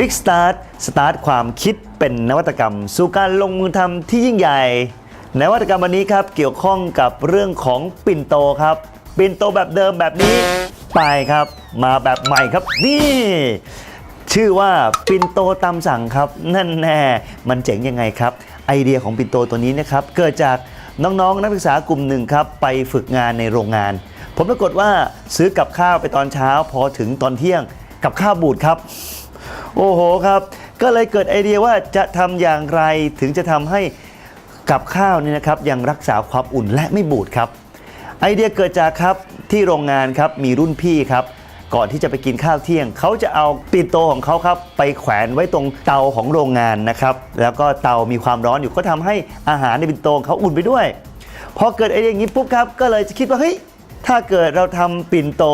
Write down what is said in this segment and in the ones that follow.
Big Start สตาร์ทความคิดเป็นนวัตกรรม สู่การลงมือทำที่ยิ่งใหญ่ นวัตกรรมวันนี้ครับเกี่ยวข้องกับเรื่องของปิ่นโตครับ ปิ่นโตแบบเดิมแบบนี้ไปครับ มาแบบใหม่ครับนี่ ชื่อว่าปิ่นโตตามสั่งครับ นั่นแน่มันเจ๋งยังไงครับ ไอเดียของปิ่นโตตัวนี้นะครับเกิดจาก น้องๆ นักศึกษากลุ่มหนึ่งครับไปฝึกงานในโรงงาน ผมปรากฏว่าซื้อกับข้าวไปตอนเช้า พอถึงตอนเที่ยงกับข้าวบูดครับ โอ้โหครับ ก็เลยเกิดไอเดียว่าจะทำอย่างไรถึงจะทำให้กับข้าวนี่นะครับยังรักษาความอุ่นและไม่บูดครับ ไอเดียเกิดจากครับที่โรงงานครับมีรุ่นพี่ครับ ก่อนที่จะไปกินข้าวเที่ยง เขาจะเอาปินโตของเขาครับไปแขวนไว้ตรงเตาของโรงงานนะครับ แล้วก็เตามีความร้อนอยู่ก็ทำให้อาหารในปินโตของเขาอุ่นไปด้วย พอเกิดไอเดียอย่างนี้ปุ๊บครับก็เลยจะคิดว่าเฮ้ยถ้าเกิดเราทำปิ่นโต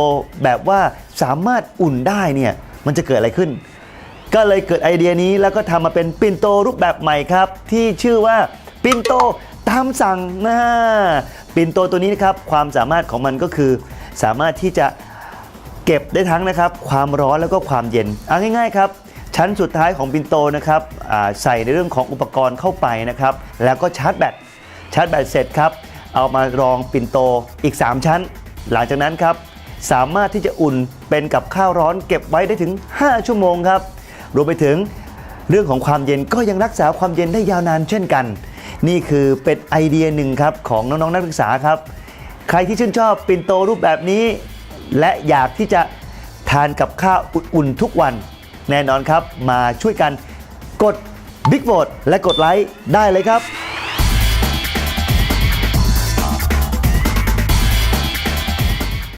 แบบว่าสามารถอุ่นได้เนี่ยมันจะเกิดอะไรขึ้น ก็เลยเกิดไอเดียนี้แล้วก็ทำมาเป็นปิ่นโตรูปแบบใหม่ครับ ที่ชื่อว่าปิ่นโตตามสั่งนะปิ่นโตตัวนี้นะครับความสามารถของมันก็คือ สามารถที่จะ เก็บได้ทั้งนะครับความร้อนแล้วก็ความเย็นเอาง่ายๆครับชั้นสุดท้ายของปินโตนะครับใส่ในเรื่องของอุปกรณ์เข้าไปนะครับแล้วก็ชาร์จแบตชาร์จแบตเสร็จครับเอามารองปินโตอีก 3 ชั้น หลังจากนั้นครับสามารถที่จะอุ่นเป็นกับข้าวร้อนเก็บไว้ได้ถึง 5 ชั่วโมงครับรวมไปถึงเรื่องของความเย็นก็ยังรักษาความเย็นได้ยาวนานเช่นกัน นี่คือเป็นไอเดียหนึ่งครับของน้องๆนักศึกษาครับ ใครที่ชื่นชอบปินโตรูปแบบนี้ และอยากที่จะทานกับข้าวอุ่นๆทุกวัน แน่นอนครับ มาช่วยกันกดบิ๊กโหวตและกดไลค์ได้เลยครับ